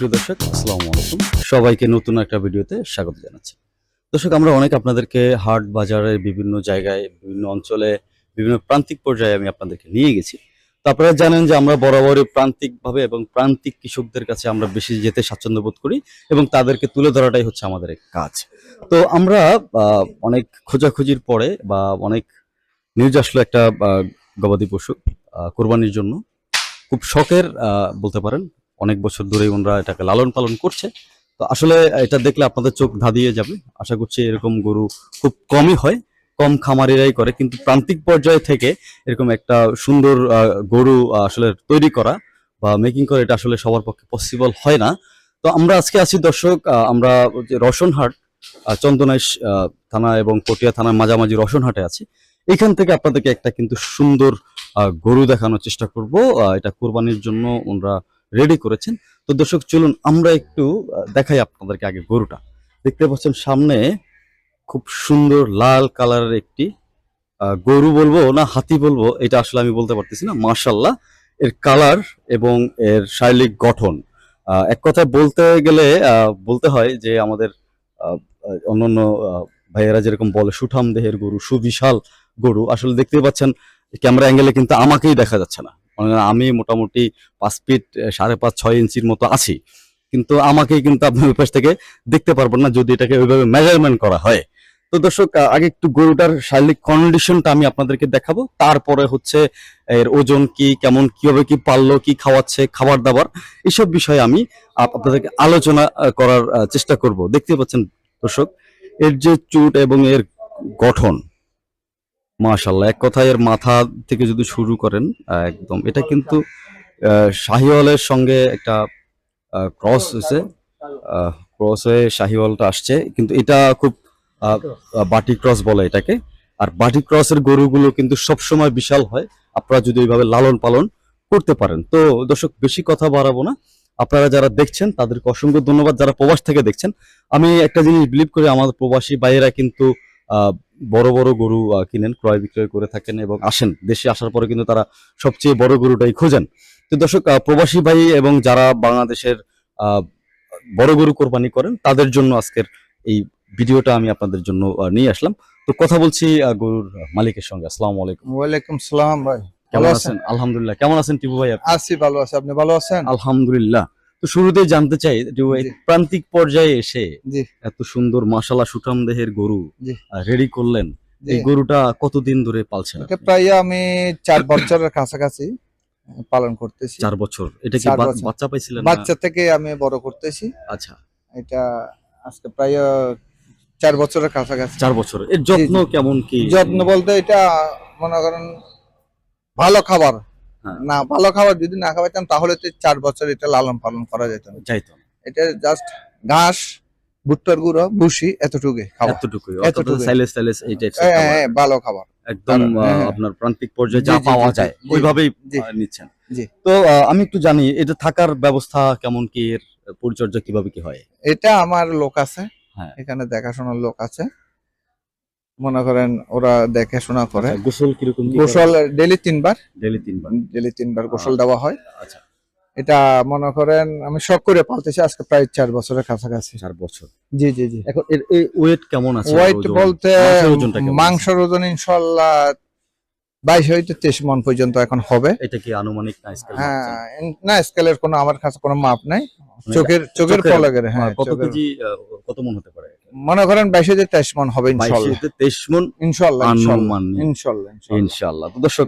সুপ্রিয় দর্শক, আসসালামু আলাইকুম। সবাইকে নতুন একটা ভিডিওতে স্বাগত জানাচ্ছি। দর্শক, আমরা অনেক আপনাদেরকে হাট বাজারের বিভিন্ন জায়গায়, বিভিন্ন অঞ্চলে, বিভিন্ন প্রান্তিক পর্যায়ে আমি আপনাদেরকে নিয়ে গেছি। তো আপনারা জানেন যে আমরা বরাবরই প্রান্তিকভাবে এবং প্রান্তিক কৃষকদের কাছে আমরা বেশি যেতে স্বাচ্ছন্দ্য বোধ করি এবং তাদেরকে তুলে ধরাটাই হচ্ছে আমাদের কাজ। তো আমরা অনেক খোঁজাখুঁজির পরে বা অনেক নিউজ আসলো একটা গবাদি পশু কোরবানির জন্য। খুব শখের বলতে পারেন অনেক বছর ধরেই ওনারা এটাকে লালন পালন করছে। তো আসলে এটা দেখলে আপনাদের চোখ ধাঁধিয়ে যাবে। আশা করছি এরকম গরু খুব কমই হয়, কম খামারিরাই করে। কিন্তু প্রান্তিক পর্যায়ে থেকে এরকম একটা সুন্দর গরু আসলে তৈরি করা বা মেকিং করা, এটা আসলে সবার পক্ষে পসিবল হয় না। তো আমরা আজকে আছি দর্শক আমরা রসনহাট চন্দনাইশ থানা এবং পটিয়া থানার মাঝামাঝি রসনহাটে আছি। এখান থেকে আপনাদেরকে একটা কিন্তু সুন্দর গরু দেখানোর চেষ্টা করব। এটা কোরবানির জন্য ওনারা রেডি করেছেন। তো দর্শক, চলুন আমরা একটু দেখাই আপনাদেরকে আগে গরুটা। দেখতে পাচ্ছেন সামনে খুব সুন্দর লাল কালারের একটি গরু বলব না হাতি বলব, এটা আসলে আমি বলতে পারতেছি না। মার্শাল্লাহ এর কালার এবং এর শারীরিক গঠন। এক কথায় বলতে গেলে বলতে হয় যে আমাদের অন্যান্য ভাইয়েরা যেরকম বলে সুঠাম দেহের গরু, সুবিশাল গরু। আসলে দেখতে পাচ্ছেন ক্যামেরা অ্যাঙ্গেলে কিন্তু আমাকেই দেখা যাচ্ছে না। আমি মোটামুটি পাঁচ ফিট সাড়ে পাঁচ, ছয় ইঞ্চির মতো আছি। কিন্তু আমাকেই কিন্তু আপনি ওই পাশ থেকে দেখতে পারবেন না যদি এটাকে ওইভাবে মেজারমেন্ট করা হয়। তো দর্শক আগে একটু গরুটার শারীরিক কন্ডিশনটা আমি আপনাদেরকে দেখাবো। তারপরে হচ্ছে এর ওজন কি, কেমন, কীভাবে কি পারল, কি খাওয়াচ্ছে খাবার দাবার এইসব বিষয়ে আমি আপনাদেরকে আলোচনা করার চেষ্টা করব। দেখতে পাচ্ছেন দর্শক, এর যে চুট এবং এর গঠন মাশাল্লাহ এক কথায় এর মাথা থেকে যদি শুরু করেন, একদম, এটা কিন্তু শাহিওয়ালের সঙ্গে একটা ক্রস হয়েছে ক্রস হয়ে শাহিওয়ালটা আসছে, কিন্তু এটা খুব বাটি ক্রস বলে এটাকে, আর বাটি ক্রসের গরুগুলো কিন্তু সবসময় বিশাল হয়, আপনারা যদি ওইভাবে লালন পালন করতে পারেন। তো দর্শক, বেশি কথা বাড়াবো না, আপনারা যারা দেখছেন, তাদেরকে অসংখ্য ধন্যবাদ, যারা প্রবাস থেকে দেখছেন, আমি একটা জিনিস বিলিভ করি আমাদের প্রবাসী ভাইয়েরা কিন্তু বড় বড় গরু কিনেন ক্রয় বিক্রয় করে থাকেন এবং আসেন। দেশে আসার পরে কিন্তু তারা সবচেয়ে বড় গরুটাই খোঁজেন। তো দর্শক প্রবাসী ভাই এবং যারা বাংলাদেশের আহ, বড় গরু কোরবানি করেন তাদের জন্য আজকের এই ভিডিওটা আমি আপনাদের জন্য নিয়ে আসলাম। তো কথা বলছি গরুর মালিকের সঙ্গে। আসসালামু আলাইকুম। ওয়ালাইকুম সালাম ভাই। কেমন আছেন? আলহামদুলিল্লাহ। কেমন আছেন টিপু ভাই আপনি? আছি ভালো আছি। আপনি ভালো আছেন? আলহামদুলিল্লাহ। তো শুরুতেই জানতে চাই ভাই জি। প্রান্তিক পর্যায়ে এসে এত সুন্দর মাশাল্লাহ সুঠাম দেহের গরু। রেডি করলেন। এই গরুটা কতদিন ধরে পালছেন প্রায় আমি চার বছরের কাছাকাছি পালন করতেছি। চার বছর। এটা কি। বাচ্চা পাইছিলেন বাচ্চা থেকে আমি বড় করতেছি। আচ্ছা। এটা আজকে প্রায় চার বছরের কাছাকাছি। চার বছর। এর যত্ন। কেমন কি? যত্ন বলতে এটা মনে করেন ভালো খাবার। না ভালো খাবার যদি না খাওয়াইতাম তাহলে তো চার বছর এটা লালন পালন করা যেত না। এটা জাস্ট ঘাস ভুট্টার গুঁড়ো ভুসি এতটুকুই খাবার। এতটুকুই এতটুকুই। সাইলেস সাইলেস এই হ্যাঁ, হ্যাঁ, ভালো খাবার। একদম হ্যাঁ, হ্যাঁ। আপনার প্রান্তিক পর্যায়ে যা পাওয়া যায় ওইভাবেই নিচ্ছেন। তো আমি একটু জানি এটা থাকার ব্যবস্থা কেমন কি এর পরিচর্যা কীভাবে কি হয়? এটা আমার লোক আছে। হ্যাঁ। এখানে দেখাশোনার লোক আছে। মনে করেন ওরা দেখাশোনা করে। আচ্ছা, গোসল কীরকম গোসল ডেলি তিনবার। ডেলি তিনবার। ডেলি তিনবার গোসল দেওয়া হয়। আচ্ছা। এটা মনে করেন আমি শখ করে পালতেছি আজকে প্রায় চার বছরের কাছাকাছি। চার বছর। জি জি জি। এখন এর এই ওয়েট কেমন আছে? ওয়েট বলতে মাংসের ওজন ইনশাল্লাহ বাইশ হইতে তেইশ মন পর্যন্ত এখন হবে। এটা কি আনুমানিক না স্কেল হ্যাঁ না স্কেলের কোনো আমার কাছে কোনো মাপ নাই। মানে চোখের চোখের পলকের হ্যাঁ কত কেজি কত মন হতে পারে? মনে করেন বাইশ হইতে তেইশ মন হবে তেইশ মন ইনশাল্লাহ ইনশাল্লাহ তো দর্শক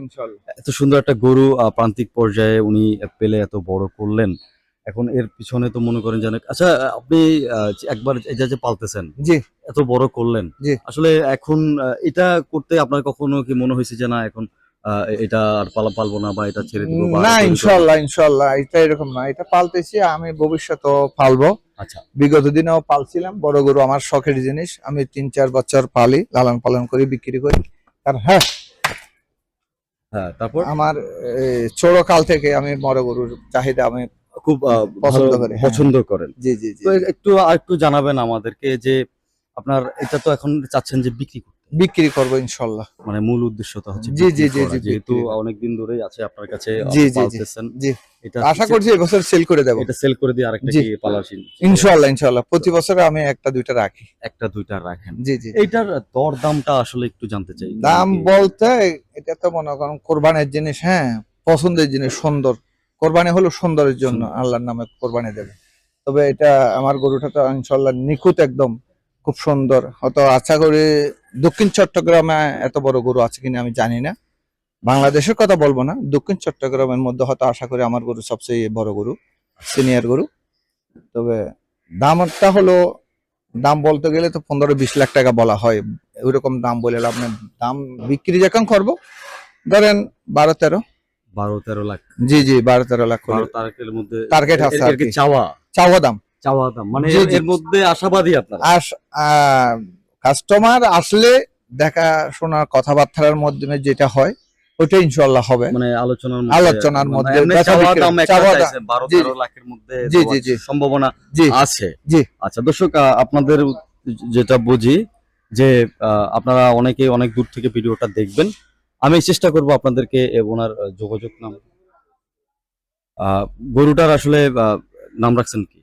এত সুন্দর একটা গরু প্রান্তিক পর্যায়ে উনি পেলে এত বড় করলেন। এখন এর পিছনে তো মনে করেন যেন আচ্ছা আপনি একবার এই যে পালতেছেন জি। এত বড় করলেন। জি। আসলে এখন এটা করতে আপনার কখনো কি মনে হয়েছে যে না এখন এটা আর পালা পালবো না বা এটা ছেড়ে দিব না ইনশাল্লাহ ইনশাল্লাহ এটা এরকম না। এটা পালতেছি আমি ভবিষ্যতেও পালবো। আচ্ছা। বিগত দিনেও পালছিলাম বড় গরু আমার শখের জিনিস। আমি তিন চার বছর পালি লালন পালন করি বিক্রি করি। আর হ্যাঁ হ্যাঁ তারপর? আমার ছোট কাল থেকে আমি বড় গরুর চাহিদা আমি খুব আহ, পছন্দ করি, হ্যাঁ। পছন্দ করেন। জি জি জি। একটু আর একটু জানাবেন আমাদেরকে যে আপনার এটা তো এখন চাচ্ছেন যে বিক্রি বিক্রি করব ইনশাল্লাহ। মানে মূল উদ্দেশ্যটা হচ্ছে জি, জি, জি, জি, যেহেতু। অনেকদিন ধরেই আছে আপনার কাছে জি, জি, জি। এটা আশা করছি এবছর সেল করে দেবো। এটা সেল করে দিয়ে আরেকটা কি পালার শিল- ইনশাল্লাহ ইনশাল্লাহ। প্রতি বছরে আমি একটা দুইটা রাখি। একটা দুইটা রাখেন। জি জি এটার দর দামটা আসলে একটু জানতে চাই। দাম বলতে এটা তো মনে করেন কোরবানির জিনিস হ্যাঁ পছন্দের জিনিস সুন্দর। কোরবানি হলো সুন্দরের জন্য। আল্লাহর নামে কোরবানি দেবে। তবে এটা আমার গরুটা তো ইনশাল্লাহ নিখুঁত একদম খুব সুন্দর। হয়তো আশা করি দক্ষিণ চট্টগ্রামে এত বড় গরু আছে কিনা আমি জানি না। বাংলাদেশের কথা বলব না। দক্ষিণ চট্টগ্রামের মধ্যে হয়তো আশা করি আমার গরু সবচেয়ে বড় গরু সিনিয়র গরু। তবে দামটা হলো দাম বলতে গেলে তো পনেরো বিশ লাখ টাকা বলা হয়। ওইরকম দাম বলে লাভ নেই। দাম বিক্রি যখন করব ধরেন বারো তেরো। বারো তেরো লাখ। জি জি বারো তেরো লাখ মধ্যে Target আছে আর কি কি। চাওয়া? চাওয়া দাম। চাওয়া দাম। মানে এর- মধ্যে আশাবাদী আপনার। আর কাস্টমার আসলে দেখাশোনার কথাবার্তার মাধ্যমে যেটা হয় ওটা ইনশাল্লাহ হবে। মানে আলোচনার মধ্যে আলোচনার মানে মধ্যে। লাখের মধ্যে জি, জি, জি। সম্ভাবনা আছে। জি। আচ্ছা দর্শক আপনাদের যেটা বুঝি যে আপনারা অনেকে অনেক দূর থেকে ভিডিওটা দেখবেন। আমি চেষ্টা করব আপনাদেরকে ওনার যোগাযোগ নাম আহ, গরুটার আসলে আহ, নাম রাখছেন কি?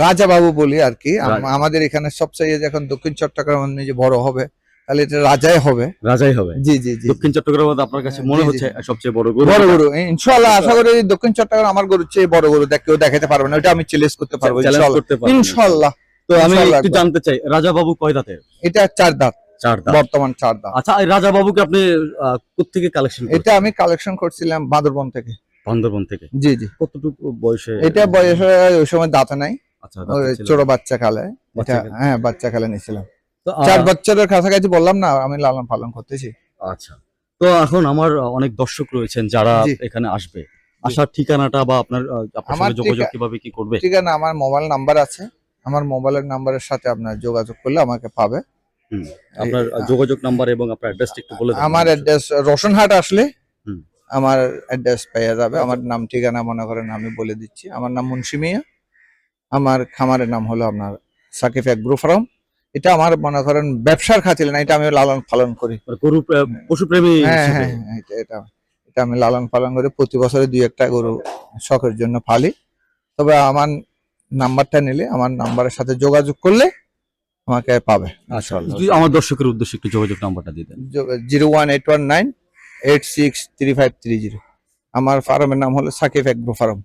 রাজা বাবু বলি আর কি। আমাদের এখানে সবচেয়ে যখন দক্ষিণ চট্টগ্রাম নিজে বড় হবে তাহলে এটা রাজাই হবে। রাজাই হবে? জি জি জি। দক্ষিণ চট্টগ্রাম আপনার কাছে হ্যাঁ, মনে। হচ্ছে সবচেয়ে বড় গরু। বড় গরু। ইনশাল্লাহ আশা করি দক্ষিণ চট্টগ্রাম আমার গরুর চেয়ে বড় গরু দেখ কেউ দেখাতে পারবে না। ওটা আমি চ্যালেঞ্জ করতে পারব ইনশাল্লাহ তো আমি একটু জানতে চাই রাজা বাবু কয় দাঁতের? এটা চার দাঁত। চার দাঁত। বর্তমান চার দাঁত। আচ্ছা রাজা বাবুকে আপনি আহ, কোত্থেকে কালেকশন এটা আমি কালেকশন করছিলাম বাঁদরবন থেকে। বান্দরবন থেকে। জি জি। কতটুকু বয়সে? এটা বয়সে ওই সময় দাঁতে নাই। আচ্ছা। ছোট বাচ্চা কালে। এটা হ্যাঁ বাচ্চা কালে নিয়েছিলাম। চার বছরের কাছাকাছি বললাম না আমি লালন পালন করতেছি। আচ্ছা। তো এখন আমার অনেক দর্শক রয়েছেন যারা এখানে আসবে। আসার ঠিকানাটা বা আপনার আপনার যোগাযোগ কীভাবে কি করবে? ঠিকানা আমার মোবাইল নাম্বার আছে। আমার মোবাইলের নাম্বারের সাথে আপনার যোগাযোগ করলে আমাকে পাবে। হুম, আপনার যোগাযোগ নাম্বার এবং আপনার অ্যাড্রেসটা একটু বলে আমার অ্যাড্রেস রোশনহাট আসলে। আমার অ্যাড্রেস পেয়ে যাবে। আমার নাম ঠিকানা মনে করেন আমি বলে দিচ্ছি। আমার নাম মুন্সি মিয়া। আমার খামারের নাম হলো আপনার সাকিব এগ্রো ফার্ম। এটা আমার মনে করেন ব্যবসার খাতির না এটা আমি লালন পালন করি। মানে গরু প্রে- পশুপ্রেমী হ্যাঁ হ্যাঁ হ্যাঁ, এটা এটা এটা আমি লালন পালন করে। প্রতি বছরে দুই একটা গরু শখের জন্য পালি। তবে আমার নাম্বারটা নিলে আমার নাম্বারের সাথে যোগাযোগ করলে আমাকে পাবে। আচ্ছা আমার দর্শকের উদ্দেশ্যে একটু যোগাযোগ নাম্বারটা দিয়ে দেন। Zero one eight one nine eight six three five three zero আমার ফার্মের নাম হলো সাকিব এগ্রো ফার্ম।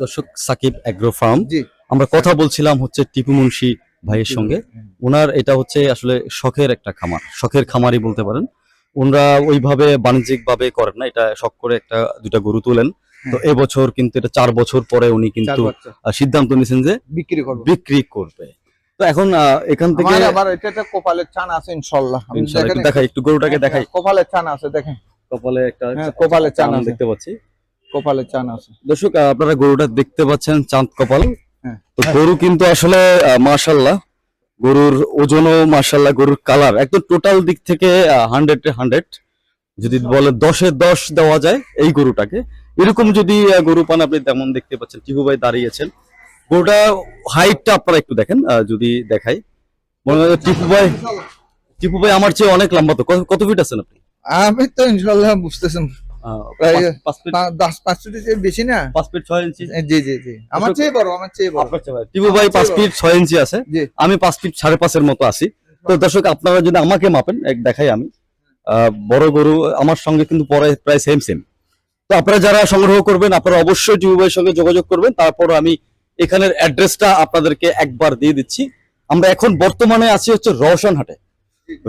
দর্শক সাকিব অ্যাগ্রো ফার্ম। জি। আমরা কথা বলছিলাম হচ্ছে টিপু মুন্সি ভাইয়ের সঙ্গে। ওনার এটা হচ্ছে আসলে শখের একটা খামার। শখের খামারই বলতে পারেন। ওনারা ওইভাবে বাণিজ্যিক ভাবে করেন না। এটা শখ করে একটা দুটা গরু তোলেন। তো হ্যাঁ। এবছর কিন্তু এটা চার বছর পরে উনি কিন্তু সিদ্ধান্ত নিয়েছেন যে বিক্রি করব। বিক্রি করবে। তো এখন এখান থেকে আমার আবার এটা একটা কপালের চান আছে ইনশাল্লাহ। দেখাই একটু গরুটাকে দেখাই। কপালের চান আছে দেখেন। কপালে একটা হ্যাঁ, কপালে চান। দেখতে পাচ্ছি। কপালের চান আছে। দর্শক আপনারা গরুটা দেখতে পাচ্ছেন চাঁদ কপাল। হ্যাঁ। তো গরু কিন্তু আসলে মাশাল্লাহ গরুর ওজনও মাশাল্লাহ গরুর কালার। একদম টোটাল দিক থেকে হান্ড্রেড হান্ড্রেড যদি বলে দশে দশ দেওয়া যায় এই গরুটাকে। এরকম যদি গরু পান আপনি তেমন দেখতে পাচ্ছেন। টিপু ভাই দাঁড়িয়েছেন। গরুটা হাইটটা আপনারা একটু দেখেন যদি দেখাই। মনে হয় টিপু ভাই টিপু ভাই আমার চেয়ে অনেক লম্বা তো। কত- কত ফিট আছেন আপনি? আমি তো ইনশাল্লাহ বুঝতেছেন। বেশি না? পাঁচ ফিট ইঞ্চি। জি জি জি। আমার চেয়ে বড় আমার চেয়ে বড়। আপনার চেয়ে বড়। টিপু ভাই পাঁচ ফিট ছয় ইঞ্চি আছে। আমি পাঁচ ফিট সাড়ে পাঁচের মতো আছি। তো দর্শক আপনারা যদি আমাকে মাপেন এক দেখাই আমি। বড় গরু আমার সঙ্গে কিন্তু পরে প্রায় সেম সেম তো আপনারা যারা সংগ্রহ করবেন আপনারা অবশ্যই টিপু ভাইয়ের সঙ্গে যোগাযোগ করবেন। তারপর আমি এখানের অ্যাড্রেসটা আপনাদেরকে একবার দিয়ে দিচ্ছি। আমরা এখন বর্তমানে আছি হচ্ছে রওশন হাটে।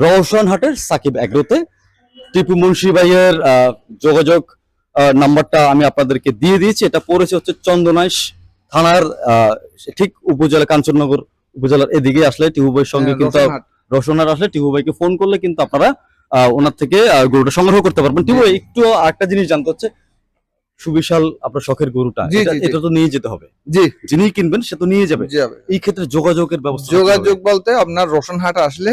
রওশন হাটের সাকিব এগ্রোতে। টিপু মুন্সি ভাইয়ের যোগাযোগ নাম্বারটা আমি আপনাদেরকে দিয়ে দিয়েছি। এটা পড়েছে হচ্ছে চন্দনাইশ থানার ঠিক উপজেলা কাঞ্চননগর উপজেলার এদিকে আসলে টিপু ভাইয়ের সঙ্গে হ্যাঁ, কিন্তু রসনার আসলে টিপু ভাইকে ফোন করলে কিন্তু আপনারা আহ, ওনার থেকে গরুটা সংগ্রহ করতে পারবেন। টিপু ভাই একটু আরেকটা জিনিস জানতে হচ্ছে। সুবিশাল আপনার শখের গরুটা এটা-। তো নিয়ে যেতে হবে। জি। যিনি কিনবেন সে তো নিয়ে যাবে। এই ক্ষেত্রে যোগাযোগের ব্যবস্থা যোগাযোগ বলতে আপনার রোশনহাট আসলে।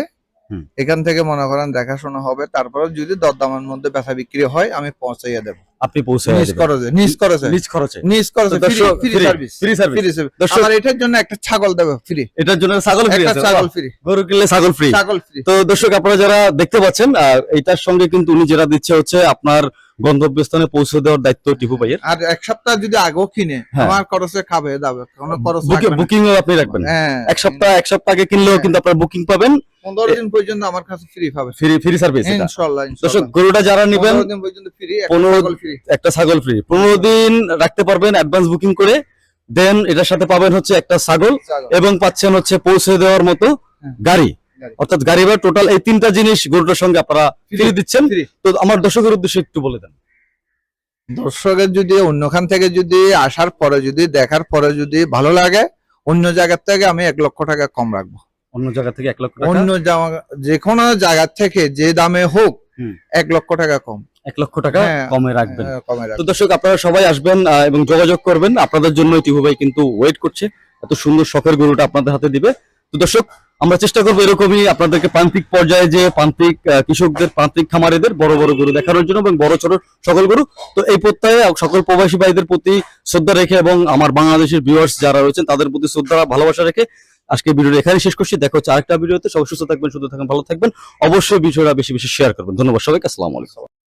এখান থেকে মনে করেন দেখাশোনা হবে তারপরে যদি দরদামের মধ্যে ব্যথা বিক্রি হয় আমি পৌঁছাইয়া দেবো। আপনি পৌঁছে নিজ খরচে নিজ খরচে। নিজ খরচে। নিজ খরচে তো ফ্রি সার্ভিস ফ্রি সার্ভিস আমার এটার জন্য একটা ছাগল দেবে ফ্রি এটার জন্য ছাগল ফ্রি আছে। ছাগল বাহ, ফ্রি গরু কিনলে ছাগল ফ্রি ছাগল ফ্রি তো দর্শক আপনারা যারা দেখতে পাচ্ছেন এটার সঙ্গে কিন্তু উনি যেটা দিচ্ছে হচ্ছে আপনার গন্তব্যস্থানে পৌঁছে দেওয়ার দায়িত্ব টিপু ভাইয়ের। আর এক সপ্তাহ যদি আগেও কিনে হ্যাঁ। আমার খরচে খাবে দাবে কোনো খরচ। বুকিং আপনি রাখবেন। হ্যাঁ। এক সপ্তাহ এক সপ্তাহ আগে কিনলেও। কিন্তু আপনার বুকিং পাবেন। পনেরো দিন পর্যন্ত আমার কাছে ফ্রি পাবে। ফ্রি ফ্রি সার্ভিস এটা। ইনশাল্লাহ দর্শক গরুটা যারা নেবেন দিন পর্যন্ত ফ্রি পনেরো- ছাগল ফ্রি একটা ছাগল ফ্রি পনেরো দিন রাখতে পারবেন অ্যাডভান্স বুকিং করে। দেন এটার সাথে পাবেন হচ্ছে একটা ছাগল। এবং পাচ্ছেন হচ্ছে পৌঁছে দেওয়ার মতো হ্যাঁ। গাড়ি। অর্থাৎ গাড়ি বা টোটাল এই তিনটা জিনিস গরুটার সঙ্গে আপনারা। ফ্রি দিচ্ছেন। তো আমার দর্শকের উদ্দেশ্যে একটু বলে দেন। দর্শকের যদি অন্যখান থেকে যদি আসার পরে যদি দেখার পরে যদি ভালো লাগে অন্য জায়গার থেকে আমি এক লক্ষ টাকা কম রাখব। অন্য জায়গা থেকে এক লক্ষ অন্য যে কোনো জায়গার থেকে যে দামে হোক এক লক্ষ টাকা কম। এক লক্ষ টাকা হ্যাঁ। কমে রাখবেন। তো দর্শক আপনারা সবাই আসবেন এবং যোগাযোগ করবেন। আপনাদের জন্য টিহু ভাই কিন্তু ওয়েট করছে। এত সুন্দর শখের গরুটা আপনাদের হাতে দিবে। তো দর্শক আমরা চেষ্টা করব এরকমই আপনাদেরকে প্রান্তিক পর্যায়ে যে প্রান্তিক কৃষকদের প্রান্তিক খামারিদের বড় বড় গরু দেখানোর জন্য এবং বড় ছোট সকল গরু। তো এই প্রত্যয়ে সকল প্রবাসী ভাইদের প্রতি শ্রদ্ধা রেখে এবং আমার বাংলাদেশের ভিউয়ার্স যারা রয়েছেন, তাদের প্রতি শ্রদ্ধা, ভালোবাসা রেখে আজকে ভিডিওটা এখানে শেষ করছি। দেখো হচ্ছে আরেকটা ভিডিওতে। সবাই সুস্থ থাকবেন সুস্থ থাকবেন, ভালো থাকবেন। অবশ্যই বিষয়টা বেশি বেশি শেয়ার করবেন। ধন্যবাদ সবাইকে। আসসালামু আলাইকুম।